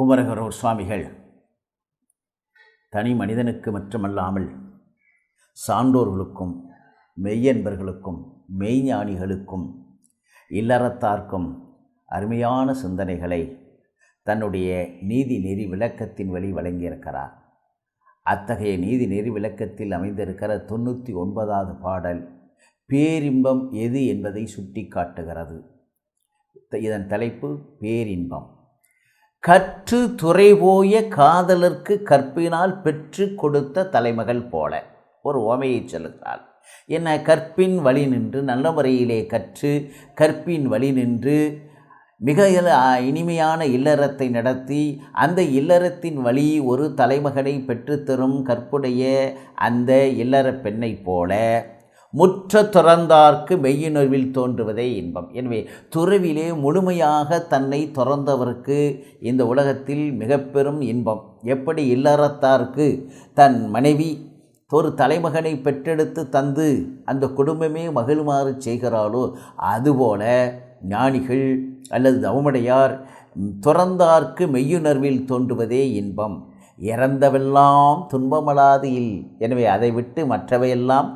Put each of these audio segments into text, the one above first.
குமரகுரவர் சுவாமிகள். தனி மனிதனுக்கு மட்டுமல்லாமல் சான்றோர்களுக்கும் மெய்யன்பர்களுக்கும் மெய்ஞானிகளுக்கும் இல்லறத்தார்க்கும் அருமையான சிந்தனைகளை தன்னுடைய நீதி நெறி விளக்கத்தின் வழி வழங்கியிருக்கிறார். அத்தகைய நீதி நெறி விளக்கத்தில் அமைந்திருக்கிற தொண்ணூற்றி ஒன்பதாவது பாடல் பேரின்பம் எது என்பதை சுட்டி காட்டுகிறது இதன் தலைப்பு பேரின்பம். கற்று துறைபோய காதலர்க்கு கற்பினால் பெற்று கொடுத்த தலைமகள் போல. ஒரு ஓமையை சொல்லுகிறாள். என்ன கற்பின் வழி நின்று நல்ல முறையிலே கற்று கற்பின் வழி நின்று மிக இனிமையான இல்லறத்தை நடத்தி அந்த இல்லறத்தின் வழி ஒரு தலைமகனை பெற்றுத்தரும் கற்புடைய அந்த இல்லற பெண்ணைப் போல முற்ற துறந்தார்க்கு மெய்யுணர்வில் தோன்றுவதே இன்பம். எனவே துறவிலே முழுமையாக தன்னை துறந்தவருக்கு இந்த உலகத்தில் மிக பெரும் இன்பம். எப்படி இல்லறத்தார்க்கு தன் மனைவி ஒரு தலைமகனை பெற்றெடுத்து தந்து அந்த குடும்பமே மகிழுமாறு செய்கிறாளோ அதுபோல ஞானிகள் அல்லது தவமடையார் துறந்தார்க்கு மெய்யுணர்வில் தோன்றுவதே இன்பம். இறந்தவெல்லாம் துன்பமலாது இல். எனவே அதை விட்டு மற்றவையெல்லாம்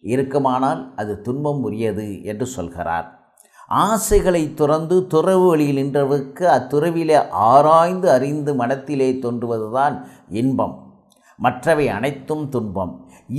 இருக்குமானால் அது துன்பம் உரியது என்று சொல்கிறார். ஆசைகளை துறந்து துறவு வழியில் நின்றவருக்கு அத்துறவிலே ஆராய்ந்து அறிந்து மனத்திலே தோன்றுவதுதான் இன்பம். மற்றவை அனைத்தும் துன்பம்.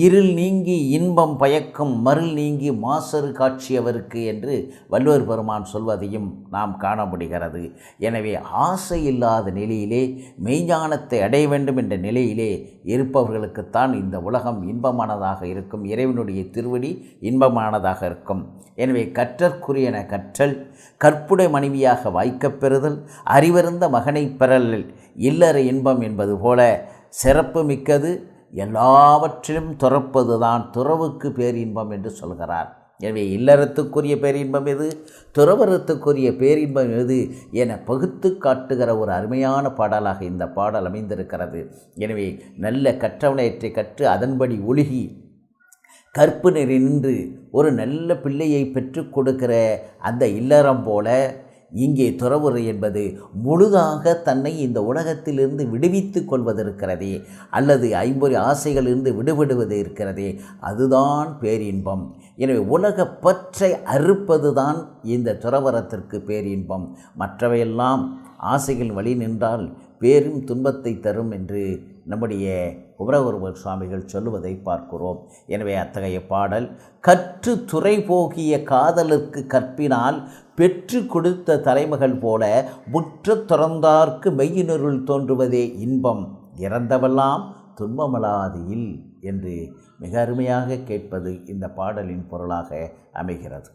இருள் நீங்கி இன்பம் பயக்கும் மருள் நீங்கி மாசறு காட்சியவருக்கு என்று வள்ளுவர் பெருமான் சொல்வதையும் நாம் காண முடிகிறது எனவே ஆசை இல்லாத நிலையிலே மெய்ஞானத்தை அடைய வேண்டும் என்ற நிலையிலே இருப்பவர்களுக்குத்தான் இந்த உலகம் இன்பமானதாக இருக்கும். இறைவனுடைய திருவடி இன்பமானதாக இருக்கும். எனவே கற்றற்குரியன கற்றல் கற்புடை மனைவியாக வாய்க்கப் பெறுதல் அறிவருந்த மகனை பெறல் இல்லற இன்பம் என்பது போல சிறப்பு மிக்கது எல்லாவற்றிலும் துறப்பது தான் துறவுக்கு பேரின்பம் என்று சொல்கிறார். எனவே இல்லறத்துக்குரிய பேரின்பம் எது துறவரத்துக்குரிய பேரின்பம் எது என பகுத்து காட்டுகிற ஒரு அருமையான பாடலாக இந்த பாடல் அமைந்திருக்கிறது. எனவே நல்ல கற்றவனையற்றை கற்று அதன்படி ஒழுகி கற்பு நின்று ஒரு நல்ல பிள்ளையை பெற்றுக் கொடுக்கிற அந்த இல்லறம் போல இங்கே துறவுரை என்பது முழுதாக தன்னை இந்த உலகத்திலிருந்து விடுவித்து கொள்வதற்கிறதே அல்லது ஐம்பொறி ஆசைகளிலிருந்து விடுபடுவது இருக்கிறதே அதுதான் பேரின்பம். எனவே உலக பற்றை அறுப்பது தான் இந்த துறவரத்திற்கு பேரின்பம். மற்றவையெல்லாம் ஆசைகள் வழி நின்றால் பேரும் துன்பத்தை தரும் என்று நம்முடைய குமரகுருவர் சுவாமிகள் சொல்லுவதை பார்க்கிறோம். எனவே அத்தகைய பாடல் கற்று துறை போகிய காதலுக்கு கற்பினால் பெற்று கொடுத்த தலைமகள் போல முற்ற துறந்தார்க்கு மெய்யினருள் தோன்றுவதே இன்பம். இறந்தவெல்லாம் துன்பமலாது இல் என்று மிக அருமையாக கேட்பது இந்த பாடலின் பொருளாக அமைகிறது.